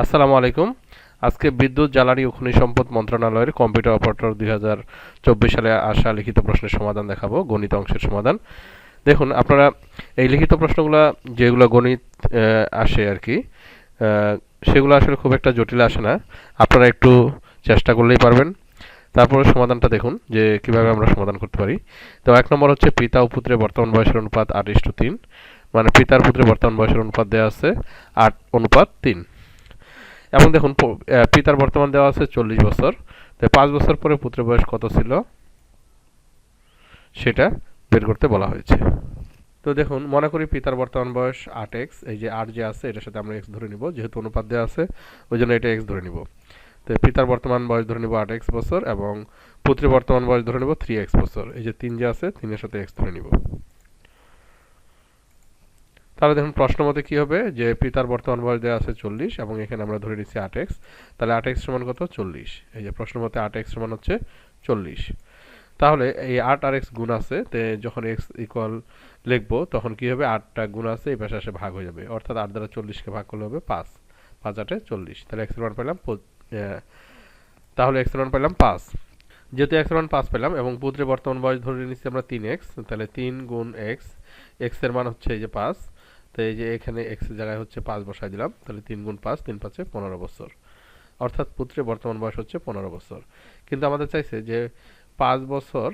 আসসালামু আলাইকুম। আজকে বিদ্যুৎ, জ্বালানি ও খনিজ সম্পদ মন্ত্রণালয়ের কম্পিউটার অপারেটর দুই হাজার চব্বিশ সালে আসা লিখিত প্রশ্নের সমাধান দেখাবো, গণিত অংশের সমাধান। দেখুন, আপনারা এই লিখিত প্রশ্নগুলো যেগুলো গণিত আসে আর কি সেগুলো আসলে খুব একটা জটিল আসে না। আপনারা একটু চেষ্টা করলেই পারবেন। তারপরে সমাধানটা দেখুন, যে কীভাবে আমরা সমাধান করতে পারি। তো এক নম্বর হচ্ছে পিতা ও পুত্রের বর্তমান বয়সের অনুপাত আট ইস্টু তিন। মানে পিতার পুত্রের বর্তমান বয়সের অনুপাত দেওয়া আছে আট অনুপাত তিন। এবং দেখুন পিতার বর্তমান দেওয়া আছে চল্লিশ বছর। তো পাঁচ বছর পরে পুত্রের বয়স কত ছিল? সেটা বের করতে বলা হয়েছে। তো দেখুন, মনে করি পিতার বর্তমান বয়স আট এক্স, এই যে আট যে আছে, এটার সাথে আমরা এক্স ধরে নিব, যেহেতু অনুপাত দেওয়া আছে, ওই জন্য এটা এক্স ধরে নিব। তো পিতার বর্তমান বয়স ধরে নিব আট এক্স বছর, এবং পুত্রের বর্তমান বয়স ধরে নিব থ্রি এক্স বছর। এই যে তিন যে আছে, তিনের সাথে এক্স ধরে নিব। তাহলে দেখুন প্রশ্ন মতে কি হবে? যে পিতার বর্তমান বয়স দেওয়া আছে চল্লিশ এবং এখানে আমরা ধরে নিচ্ছি আট এক্স। তাহলে আট এক্স সমান কত? চল্লিশ। এই যে প্রশ্ন মতে আট এক্স সমান হচ্ছে চল্লিশ। তাহলে এই আট আর এক্স গুণ আছে, তে যখন এক্স ইকুয়াল লিখব, তখন কি হবে? আটটা গুণ আছে, এই পাশে আসে ভাগ হয়ে যাবে। অর্থাৎ আট দ্বারা চল্লিশকে ভাগ করলে হবে পাঁচ। পাঁচ আটে চল্লিশ। তাহলে এক্সের মান পেলাম তাহলে এক্সের মান পেলাম পাঁচ। যেহেতু এক্সের মান পাঁচ পেলাম এবং পুত্রের বর্তমান বয়স ধরে নিচ্ছি আমরা তিন এক্স, তাহলে তিন গুণ এক্স। এক্সের মান হচ্ছে এই যে পাঁচ। তো এই যে এখানে এক্স জায়গায় হচ্ছে পাঁচ বসাই দিলাম, তাহলে তিন গুণ পাঁচ, তিন পাঁচে পনেরো বছর। অর্থাৎ পুত্রের বর্তমান বয়স হচ্ছে পনেরো বছর। কিন্তু আমাদের চাইছে যে পাঁচ বছর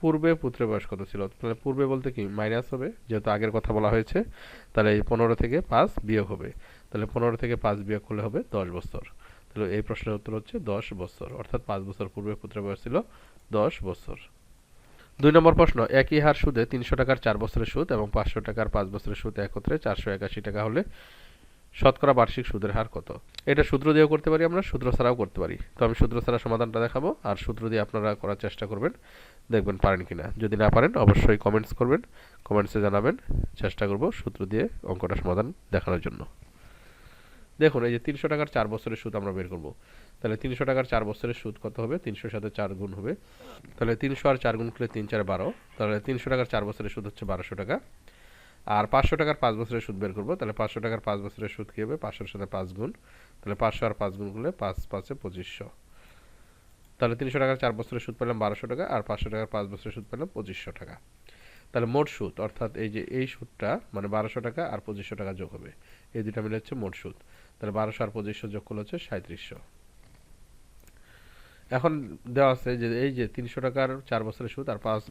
পূর্বে পুত্রের বয়স কত ছিল? তাহলে পূর্বে বলতে কি মাইনাস হবে, যেহেতু আগের কথা বলা হয়েছে, তাহলে এই পনেরো থেকে পাঁচ বিয়োগ হবে। তাহলে পনেরো থেকে পাঁচ বিয়োগ করলে হবে দশ বছর। তাহলে এই প্রশ্নের উত্তর হচ্ছে দশ বছর। অর্থাৎ পাঁচ বছর পূর্বে পুত্রের বয়স ছিল দশ বছর। দুই নম্বর প্রশ্ন, একই হার সুদে তিনশো টাকার চার বছরের সুদ এবং পাঁচশো টাকার পাঁচ বছরের সুদ একত্রে চারশো একাশি টাকা হলে শতকরা বার্ষিক সুদের হার কত? এটা সূত্র দিয়েও করতে পারি আমরা সূত্র ছাড়াও করতে পারি। তো আমি সূত্র ছাড়া সমাধানটা দেখাবো, আর সূত্র দিয়ে আপনারা করার চেষ্টা করবেন, দেখবেন পারেন কিনা। যদি না পারেন, অবশ্যই কমেন্টস করবেন কমেন্টসে জানাবেন, চেষ্টা করব সূত্র দিয়ে অঙ্কটা সমাধান দেখানোর জন্য। দেখুন, এই যে তিনশো টাকার চার বছরের সুদ আমরা বের করব। তাহলে তিনশো টাকার চার বছরের সুদ কত হবে? তিনশোর সাথে চার গুণ হবে। তাহলে তিনশো আর চার গুণ করলে তিন চার বারো। তাহলে তিনশো টাকার চার বছরের সুদ হচ্ছে বারোশো টাকা। আর পাঁচশো টাকার পাঁচ বছরের সুদ বের করব, তাহলে পাঁচশো টাকার পাঁচ বছরের সুদ কী হবে? পাঁচশোর সাথে পাঁচ গুণ। তাহলে পাঁচশো আর পাঁচ গুণ করলে পাঁচ, পাঁচে পঁচিশশো। তাহলে তিনশো টাকার চার বছরের সুদ পেলাম বারোশো টাকা, আর পাঁচশো টাকার পাঁচ বছরের সুদ পেলাম পঁচিশশো টাকা। তাহলে মোট সুদ, অর্থাৎ এই যে এই সুদটা মানে বারোশো টাকা আর পঁচিশশো টাকা যোগ হবে। এই দুটা মিলে হচ্ছে মোট সুদ। তাহলে বারোশো আর পঁচিশশো যোগ করলে হচ্ছে সাঁত্রিশশো এখন দেওয়া আছে যে এই যে তিনশো টাকার চার বছরের সুদ আর পাঁচ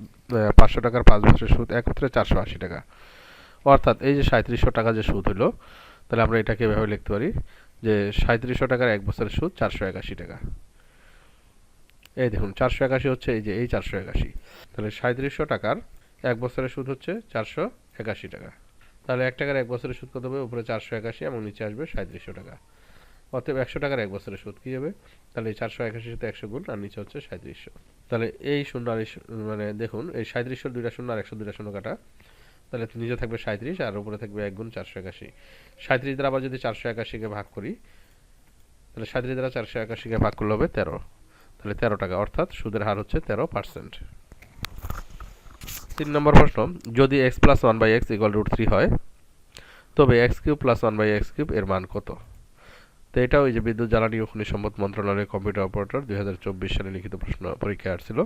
পাঁচশো টাকার পাঁচ বছরের সুদ একত্রে চারশো আশি টাকা। অর্থাৎ এই যে সাঁত্রিশশো টাকা যে সুদ হলো, তাহলে আমরা এটাকে এভাবে লিখতে পারি যে সাঁত্রিশশো টাকার এক বছরের সুদ চারশো একাশি টাকা। এই দেখুন, চারশো একাশি হচ্ছে এই যে, এই চারশো একাশি। তাহলে সাঁত্রিশশো টাকার এক বছরের সুদ হচ্ছে চারশো একাশি টাকা। তাহলে এক টাকার এক বছরের সুদ কত হবে? উপরে চারশো একাশি এবং নিচে আসবে সাঁত্রিশশো টাকা। অতএব একশো টাকার এক বছরের সুদ কী হবে তাহলে চারশো একাশির সাথে একশো গুণ আর নিচে হচ্ছে সাঁত্রিশশো। তাহলে এই শূন্য আর মানে দেখুন, এই সাঁত্রিশশোর দুইটা শূন্য আর একশো দুইটা শূন্য কাটা। তাহলে নিচে থাকবে সাঁত্রিশ আর উপরে থাকবে এক গুণ চারশো একাশি। সাঁত্রিশ দ্বারা আবার যদি চারশো একাশিকে ভাগ করি, তাহলে সাঁত্রিশ দ্বারা চারশো একাশিকে ভাগ করলে হবে তেরো। তাহলে তেরো টাকা, অর্থাৎ সুদের হার হচ্ছে তেরো পার্সেন্ট। তিন নম্বর প্রশ্ন, যদি x plus one by x equal root three হয়, তবে x cube plus one by x cube এর মান কত? তো এটাও ওই যে বিদ্যুৎ জ্বালানি ও খনিজ সম্পদ মন্ত্রণালয়ের কম্পিউটার অপারেটর দুই হাজার চব্বিশ সালে লিখিত প্রশ্ন পরীক্ষায় আসছিল।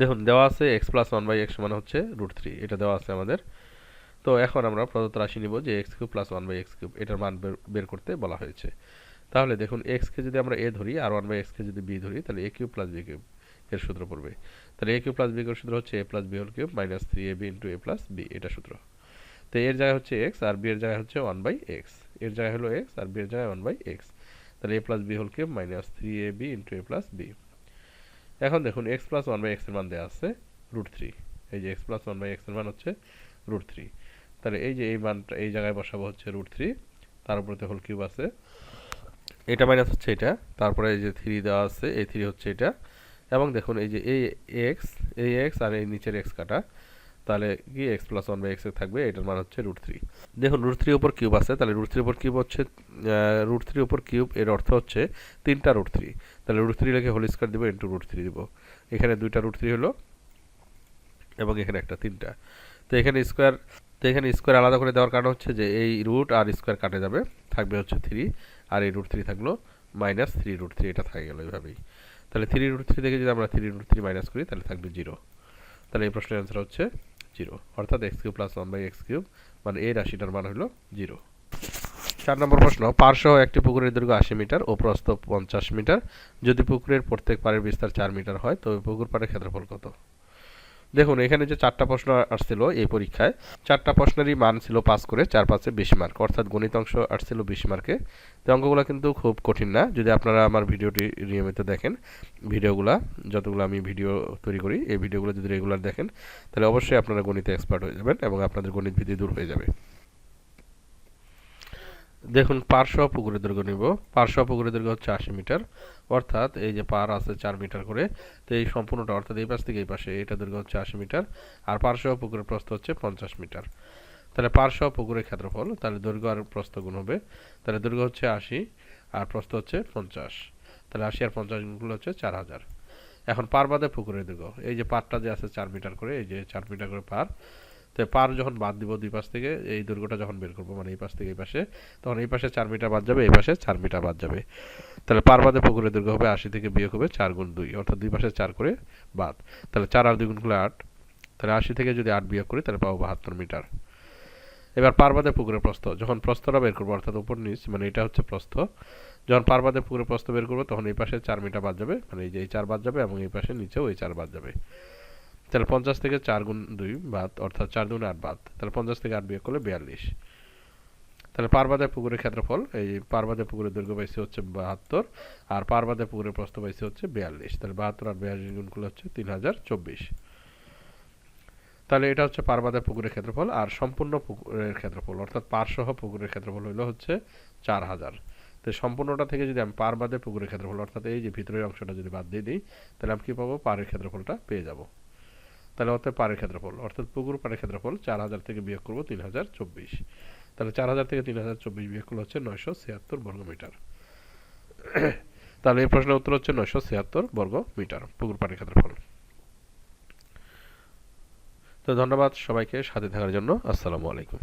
দেখুন, দেওয়া আছে x plus one by x মানে হচ্ছে রুট থ্রি এটা দেওয়া আছে আমাদের। তো এখন আমরা প্রদত্ত রাশি নিব যে x cube plus one by x cube এটার মান বের করতে বলা হয়েছে। তাহলে দেখুন এক্সকে যদি আমরা এ ধরি আর ওয়ান বাই এক্সকে যদি বি ধরি, তাহলে a cube plus b cube এর সূত্র পড়বে। তাহলে a cube plus b cube সূত্র হচ্ছে a plus b whole cube minus three a b into a plus b এটা সূত্র। তো এর জায়গায় হচ্ছে এক্স আর বি এর জায়গায় হচ্ছে ওয়ান বাই এক্সের জায়গায় হলো এক্স আর বি এর জায়গায় ওয়ান বাই এক্স তাহলে a plus b whole cube minus three a b into a plus b এখন দেখুন এক্স প্লাস ওয়ান বাই এক্সের মান দেওয়া আছে রুট থ্রি এই যে এক্স প্লাস ওয়ান বাই এক্সের মান হচ্ছে রুট থ্রি তাহলে এই যে এই মানটা, এই জায়গায় বসাবো হচ্ছে রুট থ্রি তার উপরে তো হোল কিউব আছে। এটা মাইনাস হচ্ছে এটা। তারপরে এই যে থ্রি দেওয়া আছে, এই থ্রি হচ্ছে এটা। এবং দেখুন এই যে এই এক্স এই এক্স আর এই নিচের এক্স কাটা, তাহলে কি x plus one by x থাকবে, এটার মান হচ্ছে রুট থ্রি দেখুন রুট থ্রি উপর কিউব আছে, তাহলে রুট থ্রি উপর কিউব হচ্ছে রুট থ্রি উপর কিউব এর অর্থ হচ্ছে তিনটা রুট থ্রি তাহলে রুট থ্রি লেখে হোল স্কোয়ার দিব ইন্টু রুট থ্রি দিব। এখানে দুইটা রুট থ্রি হলো এবং এখানে একটা তিনটা। তো এখানে স্কোয়ার তো এখানে স্কোয়ার আলাদা করে দেওয়ার কারণ হচ্ছে যে এই রুট আর স্কোয়ার কাটে যাবে, থাকবে হচ্ছে থ্রি আর এই রুট থ্রি থাকল মাইনাস থ্রি রুট থ্রি এটা থাকে গেল এইভাবেই তাহলে থ্রি রুট থ্রি থেকে যদি আমরা থ্রি রুট থ্রি মাইনাস করি, তাহলে থাকবে জিরো তাহলে এই প্রশ্নের অ্যান্সার হচ্ছে জিরো অর্থাৎ x cube plus one by x cube মানে এই রাশিটার মান হলো জিরো চার নম্বর প্রশ্ন পার্শ্ব একটি পুকুরের দৈর্ঘ্য আশি মিটার ও প্রস্থ পঞ্চাশ মিটার। যদি পুকুরের প্রত্যেক পাড়ের বিস্তার চার মিটার হয়, তবে পুকুর পাড়ের ক্ষেত্রফল কত? দেখুন, এখানে যে চারটা প্রশ্ন আসছিল এই পরীক্ষায়, চারটা প্রশ্নেরই মান ছিল পাস করে, চার পাঁচে বিশ মার্ক অর্থাৎ গণিত অংশ আসছিল বিশ মার্কে তো অঙ্কগুলো কিন্তু খুব কঠিন না, যদি আপনারা আমার ভিডিওটি নিয়মিত দেখেন, ভিডিওগুলা, যতগুলো আমি ভিডিও তৈরি করি, এই ভিডিওগুলো যদি রেগুলার দেখেন, তাহলে অবশ্যই আপনারা গণিতে এক্সপার্ট হয়ে যাবেন এবং আপনাদের গণিত ভীতি দূর হয়ে যাবে। দেখুন পার্শ্ব পুকুরের দৈর্ঘ্য নিব পার্শ্ব পুকুরের দৈর্ঘ্য হচ্ছে আশি মিটার অর্থাৎ এই যে পার আছে চার মিটার করে, তো এই সম্পূর্ণটা অর্থাৎ এই পাশ থেকে এই পাশে, এটা দৈর্ঘ্য হচ্ছে আশি মিটার, আর পার্শ্ব পুকুরের প্রস্থ হচ্ছে পঞ্চাশ মিটার। তাহলে পার্শ্ব পুকুরের ক্ষেত্রফল, তাহলে দৈর্ঘ্য আর প্রস্থ গুণ হবে, তাহলে দৈর্ঘ্য হচ্ছে আশি, আর প্রস্থ হচ্ছে পঞ্চাশ। তাহলে আশি আর পঞ্চাশ গুণগুলো হচ্ছে চার হাজার। এখন পার বাদে পুকুরের দৈর্ঘ্য, এই যে পারটা যে আছে চার মিটার করে, এই যে চার মিটার করে পার তো পার যখন বাদ দিব দুই পাশ থেকে, এই দৈর্ঘ্যটা যখন বের করব মানে এই পাশ থেকে এই পাশে, তখন এই পাশে চার মিটার বাদ যাবে, এই পাশে চার মিটার বাদ যাবে। তাহলে পার বাদে পুকুরের দৈর্ঘ্য হবে আশি থেকে বিয়োগ হবে চার গুণ দুই, অর্থাৎ দুই পাশে চার করে বাদ। তাহলে চার আর দুই গুণ করলে আট, তাহলে আশি থেকে যদি আট বিয়োগ করি, তাহলে পাবো বাহাত্তর মিটার। এবার পারবাদে পুকুরের প্রস্থ, যখন প্রস্থটা বের করব, অর্থাৎ উপর নিচ মানে এটা হচ্ছে প্রস্থ, যখন পারবাদে পুকুরের প্রস্থ বের করব, তখন এই পাশে চার মিটার বাদ যাবে মানে এই যে এই চার বাদ যাবে এবং এই পাশে নিচেও এই চার বাদ যাবে। তাহলে পঞ্চাশ থেকে চার গুণ দুই বাদ, অর্থাৎ চার গুণ আট বাদ। তাহলে পঞ্চাশ থেকে আট বিয়োগ করলে বিয়াল্লিশ। তাহলে পারবাদে পুকুরের ক্ষেত্রফল, এই পারবাদে পুকুরের দৈর্ঘ্য পাইছে হচ্ছে বাহাত্তর, আর পারবাদে পুকুরের প্রস্থ পাইছে হচ্ছে বিয়াল্লিশ। তাহলে বাহাত্তর আর বিয়াল্লিশ গুণ করলে হচ্ছে তিন হাজার চব্বিশ। তাহলে এটা হচ্ছে পারবাদে পুকুরের ক্ষেত্রফল আর সম্পূর্ণ পুকুরের ক্ষেত্রফল, অর্থাৎ পারসহ পুকুরের ক্ষেত্রফল হইল হচ্ছে চার হাজার। তো সম্পূর্ণটা থেকে যদি আমি পার বাদে পুকুরের ক্ষেত্রফল, অর্থাৎ এই যে ভিতরের অংশটা যদি বাদ দিয়ে দিই, তাহলে আমি কী পাবো? পারের ক্ষেত্রফলটা পেয়ে যাব। তাহলে অর্থাৎ পাড়ের ক্ষেত্রফল, অর্থাৎ পুকুর পাড়ের ক্ষেত্রফল চার হাজার থেকে বিয়োগ করব তিন হাজার চব্বিশ। তাহলে চার হাজার থেকে তিন হাজার চব্বিশ বিয়োগ করলে হচ্ছে নয়শো ছিয়াত্তর বর্গ মিটার। তাহলে এই প্রশ্নের উত্তর হচ্ছে নয়শো ছিয়াত্তর বর্গ মিটার, পুকুর পাড়ের ক্ষেত্রফল। তো ধন্যবাদ সবাইকে সাথে থাকার জন্য। আসসালামু আলাইকুম।